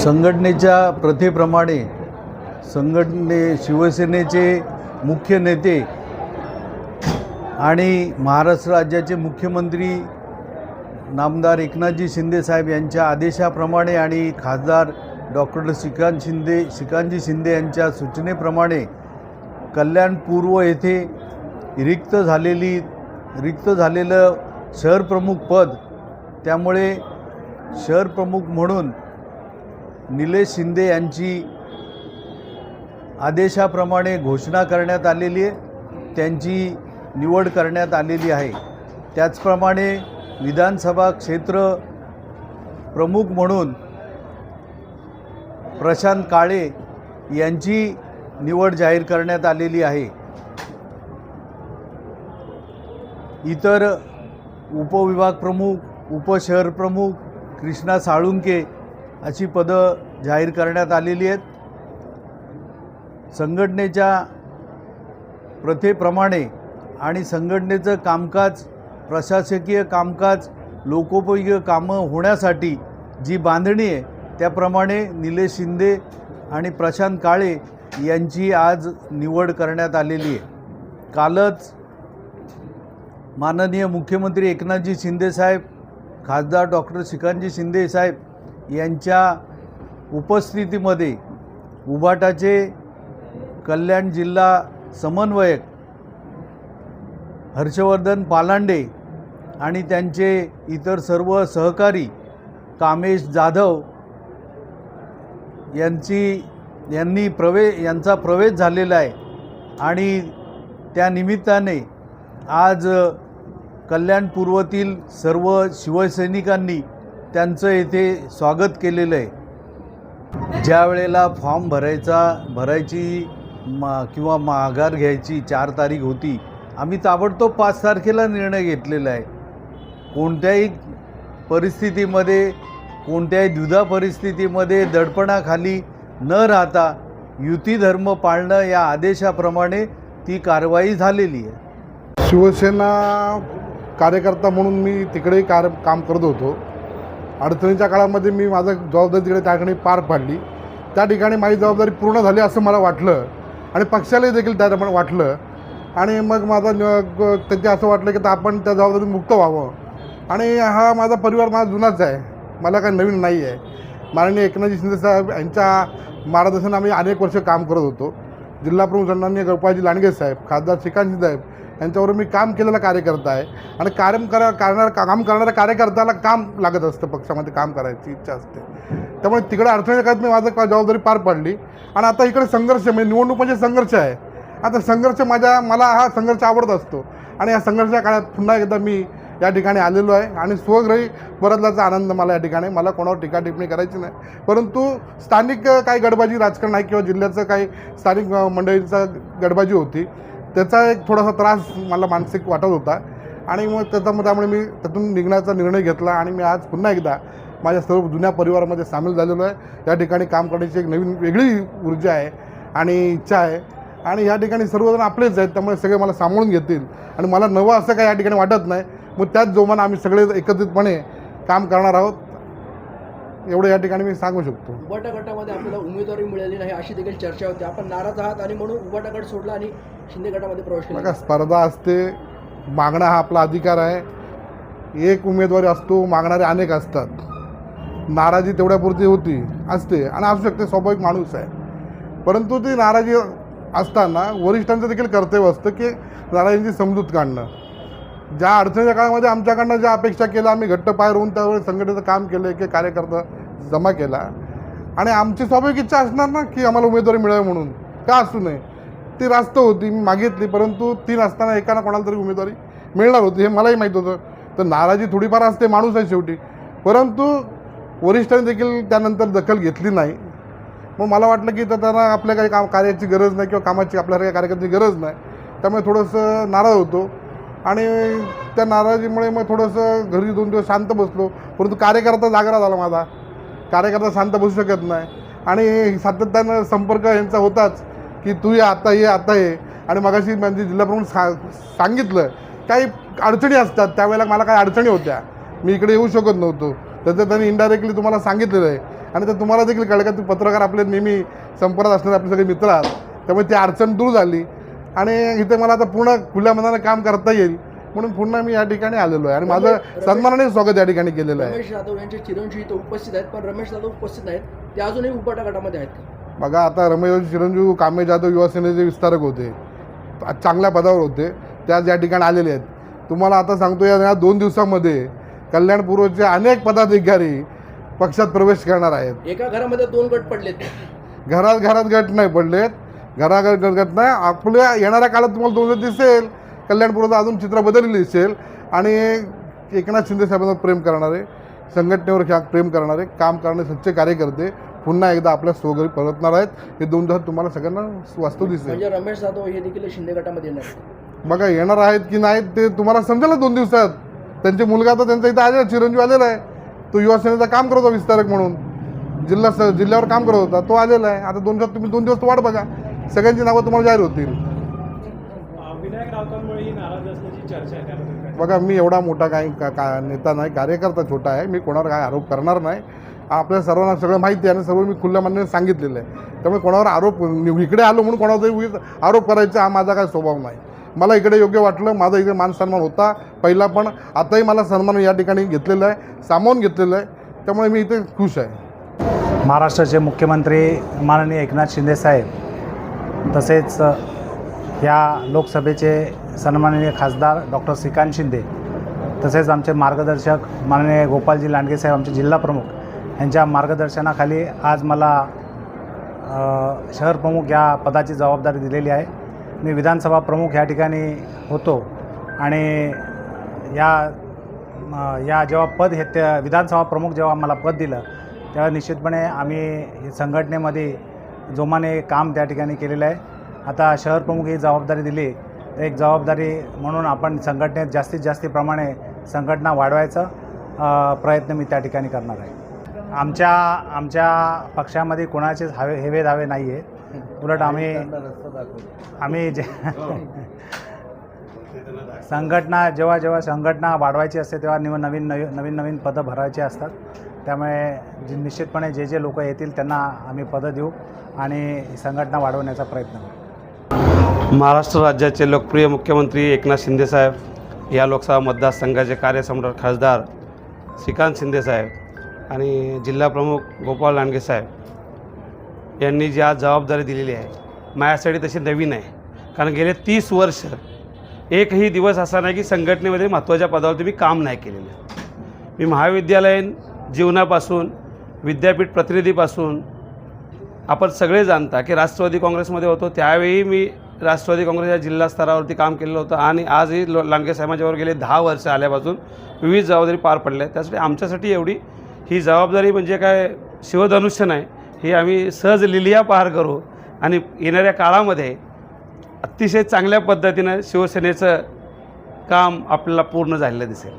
संघटनेच्या प्रथेप्रमाणे संघटने शिवसेनेचे मुख्य नेते आणि महाराष्ट्र राज्याचे मुख्यमंत्री नामदार एकनाथजी शिंदेसाहेब यांच्या आदेशाप्रमाणे आणि खासदार डॉक्टर श्रीकांत शिंदे श्रीकांतजी शिंदे यांच्या सूचनेप्रमाणे कल्याणपूर्व येथे रिक्त झालेली रिक्त झालेलं शहरप्रमुख पद त्यामुळे शहरप्रमुख म्हणून निलेश शिंदे यांची आदेशाप्रमाणे घोषणा करण्यात आलेली आहे. त्यांची निवड करण्यात आलेली आहे. त्याचप्रमाणे विधानसभा क्षेत्र प्रमुख म्हणून प्रशांत काळे यांची निवड जाहीर करण्यात आलेली आहे. इतर उपविभाग प्रमुख उपशहर प्रमुख कृष्णा साळुंके अशी पदं जाहीर करण्यात आलेली आहेत. संघटनेच्या प्रथेप्रमाणे आणि संघटनेचं कामकाज प्रशासकीय कामकाज लोकोपयोगी कामं होण्यासाठी जी बांधणी आहे त्याप्रमाणे निलेश शिंदे आणि प्रशांत काळे यांची आज निवड करण्यात आलेली आहे. कालच माननीय मुख्यमंत्री एकनाथजी शिंदेसाहेब खासदार डॉक्टर श्रीकांतजी शिंदेसाहेब यांच्या उपस्थितीमध्ये उबाटाचे कल्याण जिल्हा समन्वयक हर्षवर्धन पालांडे आणि त्यांचे इतर सर्व सहकारी कामेश जाधव यांची यांनी प्रवे यांचा प्रवेश झालेला आहे. आणि त्या निमित्ताने आज कल्याणपूर्वतील सर्व शिवसैनिकांनी त्यांचं येथे स्वागत केलेलं आहे. ज्या वेळेला फॉर्म भरायचा भरायची मा किंवा माघार घ्यायची चार तारीख होती आम्ही ताबडतोब पाच तारखेला निर्णय घेतलेला आहे. कोणत्याही परिस्थितीमध्ये कोणत्याही द्विधा परिस्थितीमध्ये दडपणाखाली न राहता युती धर्म पाळणं या आदेशाप्रमाणे ती कारवाई झालेली आहे. शिवसेना कार्यकर्ता म्हणून मी तिकडेही कार काम करत होतो. अडचणीच्या काळामध्ये मी माझं जबाबदारी तिकडे त्या ठिकाणी पार पाडली. त्या ठिकाणी माझी जबाबदारी पूर्ण झाली असं मला वाटलं. आणि पक्षालाही देखील त्याप्रमाणे वाटलं. आणि मग माझा त्याचे असं वाटलं की तर आपण त्या जबाबदारी मुक्त व्हावं. आणि हा माझा परिवार माझा जुनाच आहे. मला काही नवीन नाही आहे. माननीय एकनाथजी शिंदेसाहेब यांच्या मार्गदर्शन आम्ही अनेक वर्ष काम करत होतो. जिल्हा प्रमुख सन्माननीय गोपाळजी लांडगे साहेब खासदार श्रीकांत साहेब यांच्यावर मी काम केलेला कार्यकर्ता आहे. आणि कार्यम करा करणार काम करणाऱ्या कार्यकर्त्याला काम लागत असतं पक्षामध्ये काम करायची इच्छा असते. त्यामुळे तिकडे अडचणी करत मी माझं जबाबदारी पार पाडली. आणि आता इकडे संघर्ष म्हणजे निवडणूक म्हणजे संघर्ष आहे. आता संघर्ष माझ्या मला हा संघर्ष आवडत असतो. आणि या संघर्षाच्या काळात पुन्हा एकदा मी या ठिकाणी आलेलो आहे. आणि स्वग्रही परतल्याचा आनंद मला या ठिकाणी मला कोणावर टीका टिप्पणी करायची नाही. परंतु स्थानिक काही गडबाजी राजकारण आहे किंवा जिल्ह्याचं काही स्थानिक मंडळींचा गडबाजी होती. त्याचा एक थोडासा त्रास मला मानसिक वाटत होता. आणि मग त्याचा त्यामुळे मी त्यातून निघण्याचा निर्णय घेतला आणि मी आज पुन्हा एकदा माझ्या सर्व जुन्या परिवारामध्ये सामील झालेलो आहे. या ठिकाणी काम करण्याची एक नवीन वेगळी ऊर्जा आहे आणि इच्छा आहे. आणि या ठिकाणी सर्वजण आपलेच आहेत त्यामुळे सगळे मला सांभाळून घेतील. आणि मला नवं असं काही या ठिकाणी वाटत नाही. मग त्याच जोमानं आम्ही सगळे एकत्रितपणे काम करणार आहोत. एवढं या ठिकाणी मी सांगू शकतो. गटामध्ये आपल्याला उमेदवारी मिळाली नाही अशी देखील चर्चा होती. आपण नाराज आहात आणि म्हणून उबाटा गट सोडला आणि शिंदे गटामध्ये प्रवेश केला. स्पर्धा असते मागणं हा आपला अधिकार आहे. एक उमेदवारी असतो मागणारे अनेक असतात. नाराजी तेवढ्यापुरती होती असते आणि असू शकते स्वाभाविक माणूस आहे. परंतु ती नाराजी असताना वरिष्ठांचं देखील कर्तव्य असतं की नाराजींची समजूत काढणं. ज्या अडचणीच्या काळामध्ये आमच्याकडनं ज्या अपेक्षा केल्या आम्ही घट्ट पाय रोवून त्यावेळेस संघटनेचं काम केलं एक कार्यकर्ता जमा केला. आणि आमची स्वाभाविक इच्छा असणार ना की आम्हाला उमेदवारी मिळावी म्हणून. का असू नये? ती रास्त होती मी मागितली परंतु ती असताना एकाला कोणाला तरी उमेदवारी मिळणार होती हे मलाही माहीत होतं. तर नाराजी थोडीफार असते माणूस आहे शेवटी. परंतु वरिष्ठांनी देखील त्यानंतर दखल घेतली नाही. मग मला वाटलं की तर त्यांना आपल्या काही काम कार्याची गरज नाही किंवा कामाची आपल्याला काही कार्यकर्त्याची गरज नाही. त्यामुळे थोडंसं नाराज होतो. आणि त्या नाराजीमुळे मग थोडंसं घरी दोन दिवस शांत बसलो. परंतु कार्यकर्ता जागरा झाला माझा. कार्यकर्ता शांत बसू शकत नाही. आणि सातत्यानं संपर्क यांचा होताच की तू ये आता ये आता ये. आणि मगाशी म्हणजे जिल्हाप्रमुख सा सांगितलं काही अडचणी असतात त्यावेळेला मला काही अडचणी होत्या. मी इकडे येऊ शकत नव्हतो. त्याचं त्यांनी इनडायरेक्टली तुम्हाला सांगितलेलं आहे. आणि ते तुम्हाला देखील कळलं का ते पत्रकार आपले नेहमी संपर्कात असणारे आपले सगळे मित्र आहात. त्यामुळे ती अडचण दूर झाली. आणि इथे मला आता पूर्ण खुल्या मनानं काम करता येईल. म्हणून पुन्हा मी या ठिकाणी आलेलो आहे. आणि माझं सन्मानाने स्वागत या ठिकाणी केलेलं आहे. रमेश जाधव यांचे चिरंजीव इथं उपस्थित आहेत पण रमेश जाधव उपस्थित नाहीत. ते अजूनही उभाटा गटामध्ये आहेत. का बघा आता रमेश चिरंजीव कामे जाधव युवा सेनेचे विस्तारक होते. चांगल्या पदावर होते. त्या या ठिकाणी आलेले आहेत. तुम्हाला आता सांगतो या दोन दिवसामध्ये कल्याण पूर्वचे अनेक पदाधिकारी पक्षात प्रवेश करणार आहेत. एका घरामध्ये दोन गट पडलेत. घरात घरात गट नाही पडलेत. घराघर गट नाही. आपल्या येणाऱ्या काळात तुम्हाला दोन दिसेल. कल्याणपूरचं अजून चित्र बदललेलं दिसेल. आणि एकनाथ शिंदे साहेबांना प्रेम करणारे संघटनेवर ख्या- प्रेम करणारे काम करणारे सच्चे कार्यकर्ते पुन्हा एकदा आपल्या स्वघरी परतणार आहेत. हे दोन दिवसात तुम्हाला सगळ्यांना वास्तव दिसेल. म्हणजे रमेश जाधव हे देखील शिंदे गटामध्ये येणार. बघा येणार आहेत की नाहीत ते तुम्हाला समजेल ना दोन दिवसात. त्यांचे मुलगा तर त्यांचा इथं आलेला चिरंजीव आलेला आहे. तो युवा सेनेचं काम करत होता विस्तारक म्हणून. जिल्हा स जिल्ह्यावर काम करत होता तो आलेला आहे. आता दोन दिवसात तुम्ही दोन दिवस वाट बघा. सगळ्यांची नावं तुम्हाला जाहीर होतील. विनायक राऊतांमुळे ही नाराज असल्याची चर्चा आहे त्याबद्दल. काय बघा मी एवढा मोठा काही का का नेता नाही कार्यकर्ता छोटा आहे मी कोणावर काय आरोप करणार नाही. आपल्या सर्वांना सगळं माहिती आहे आणि सर्व मी खुल्या मनाने सांगितलेलं आहे. त्यामुळे कोणावर आरोप इकडे आलो म्हणून कोणावर तरी उगीच आरोप करायचा हा माझा काय स्वभाव नाही. मला इकडे योग्य वाटलं माझा इकडे मान सन्मान होता पहिला पण आताही मला सन्मान या ठिकाणी घेतलेला आहे सामावून घेतलेलं आहे. त्यामुळे मी इथे खुश आहे. महाराष्ट्राचे मुख्यमंत्री माननीय एकनाथ शिंदे साहेब तसेच ह्या या लोकसभेचे सन्माननीय खासदार डॉक्टर श्रीकांत शिंदे तसेच आमचे मार्गदर्शक माननीय गोपालजी लांडगे साहेब आमचे जिल्हा प्रमुख यांच्या मार्गदर्शनाखाली आज मला शहर प्रमुख या पदाची जबाबदारी दिलेली आहे. मी विधानसभा प्रमुख या ठिकाणी होतो आणि या या जेव्हा पद हे त्या विधानसभा प्रमुख जेव्हा मला पद दिलं तेव्हा निश्चितपणे आम्ही संघटनेमध्ये जोमाने काम त्या ठिकाणी केलेलं आहे. आता शहर प्रमुख ही जबाबदारी दिली. एक जबाबदारी म्हणून आपण संघटनेत जास्तीत जास्त प्रमाणे संघटना वाढवायचा प्रयत्न मी त्या ठिकाणी करणार आहे. आमच्या आमच्या पक्षामध्ये कोणाचेच हवे हेवे दावे नाही आहे उलट आम्ही आम्ही जे संघटना जेव्हा जेव्हा संघटना वाढवायची असते तेव्हा निव नवीन नवी नवीन नवीन पदं भरायची असतात. त्यामुळे जे निश्चितपणे जे जे लोक येतील त्यांना आम्ही पदं देऊ आणि संघटना वाढवण्याचा प्रयत्न करू. महाराष्ट्र राज्याचे लोकप्रिय मुख्यमंत्री एकनाथ शिंदेसाहेब या लोकसभा मतदारसंघाचे कार्यसम्राट खासदार श्रीकांत शिंदेसाहेब आणि जिल्हाप्रमुख गोपाळ लांडगेसाहेब यांनी जी आज जबाबदारी दिलेली आहे माझ्यासाठी तशी नवीन आहे. कारण गेले तीस वर्ष एकही दिवस असा नाही की संघटनेमध्ये महत्त्वाच्या पदावरती मी काम नाही केलेलं. मी महाविद्यालयीन जीवनापासून विद्यापीठ प्रतिनिधीपासून आपण सगळे जाणता की राष्ट्रवादी काँग्रेसमध्ये होतो. त्यावेळी मी राष्ट्रवादी काँग्रेसच्या जिल्हा स्तरावरती काम केलेलं होतं आणि आजही लो लांडगे साहेबांच्यावर गेले दहा वर्ष आल्यापासून विविध जबाबदारी पार पडल्या. त्यासाठी आमच्यासाठी एवढी ही जबाबदारी म्हणजे काय शिवधनुष्य नाही. ही आम्ही सहज लिलिया पार करू आणि येणाऱ्या काळामध्ये अतिशय चांगल्या पद्धतीनं शिवसेनेचं काम आपल्याला पूर्ण झालेलं दिसेल.